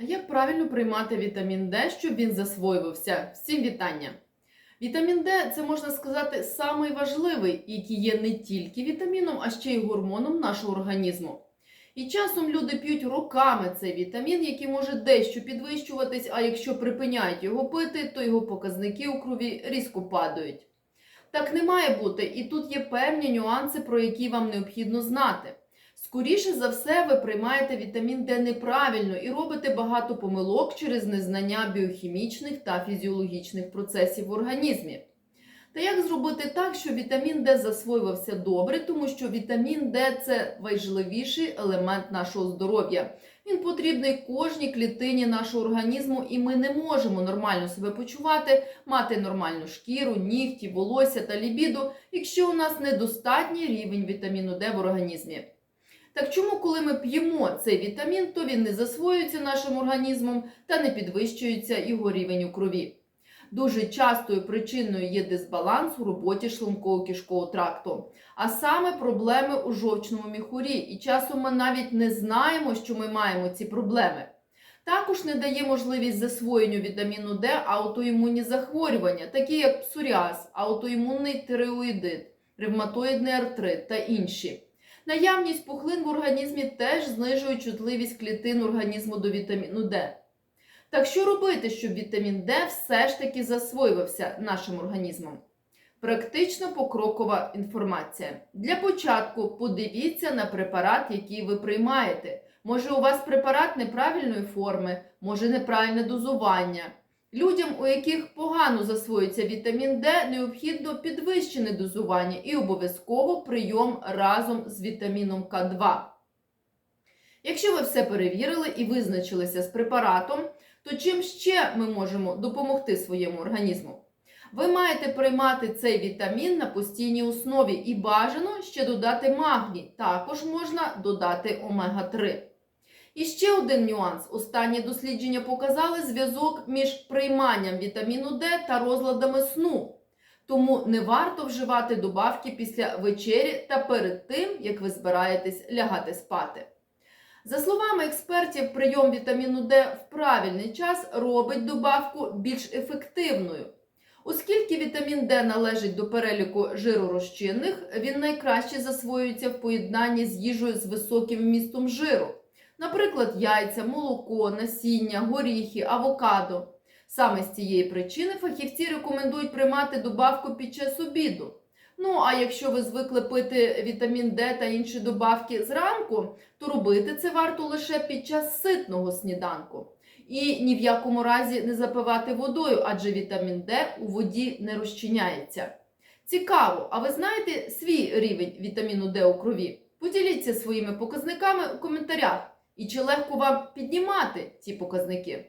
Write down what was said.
А як правильно приймати вітамін Д, щоб він засвоювався? Всім вітання! Вітамін Д це можна сказати самий важливий, який є не тільки вітаміном, а ще й гормоном нашого організму. І часом люди п'ють роками цей вітамін, який може дещо підвищуватись, а якщо припиняють його пити, то його показники у крові різко падають. Так не має бути, і тут є певні нюанси, про які вам необхідно знати. Скоріше за все, ви приймаєте вітамін Д неправильно і робите багато помилок через незнання біохімічних та фізіологічних процесів в організмі. Та як зробити так, щоб вітамін Д засвоювався добре, тому що вітамін Д це важливіший елемент нашого здоров'я. Він потрібний кожній клітині нашого організму, і ми не можемо нормально себе почувати, мати нормальну шкіру, нігті, волосся та лібіду, якщо у нас недостатній рівень вітаміну Д в організмі. Так чому, коли ми п'ємо цей вітамін, то він не засвоюється нашим організмом та не підвищується його рівень у крові? Дуже частою причиною є дисбаланс у роботі шлунково-кишкового тракту, а саме проблеми у жовчному міхурі. І часом ми навіть не знаємо, що ми маємо ці проблеми. Також не дає можливість засвоєнню вітаміну Д аутоімунні захворювання, такі як псоріаз, аутоімунний тиреоїдит, ревматоїдний артрит та інші. Наявність пухлин в організмі теж знижує чутливість клітин організму до вітаміну Д. Так що робити, щоб вітамін Д все ж таки засвоювався нашим організмом? Практично покрокова інформація. Для початку подивіться на препарат, який ви приймаєте. Може, у вас препарат неправильної форми, може неправильне дозування. Людям, у яких погано засвоюється вітамін Д, необхідно підвищене дозування і обов'язково прийом разом з вітаміном К2. Якщо ви все перевірили і визначилися з препаратом, то чим ще ми можемо допомогти своєму організму? Ви маєте приймати цей вітамін на постійній основі і бажано ще додати магній. Також можна додати омега-3. І ще один нюанс. Останні дослідження показали зв'язок між прийманням вітаміну Д та розладами сну. Тому не варто вживати добавки після вечері та перед тим, як ви збираєтесь лягати спати. За словами експертів, прийом вітаміну Д в правильний час робить добавку більш ефективною. Оскільки вітамін Д належить до переліку жиророзчинних, він найкраще засвоюється в поєднанні з їжею з високим вмістом жиру. Наприклад, яйця, молоко, насіння, горіхи, авокадо. Саме з цієї причини фахівці рекомендують приймати добавку під час обіду. Ну, а якщо ви звикли пити вітамін Д та інші добавки зранку, то робити це варто лише під час ситного сніданку. І ні в якому разі не запивати водою, адже вітамін Д у воді не розчиняється. Цікаво, а ви знаєте свій рівень вітаміну Д у крові? Поділіться своїми показниками у коментарях. І чи легко вам піднімати ці показники?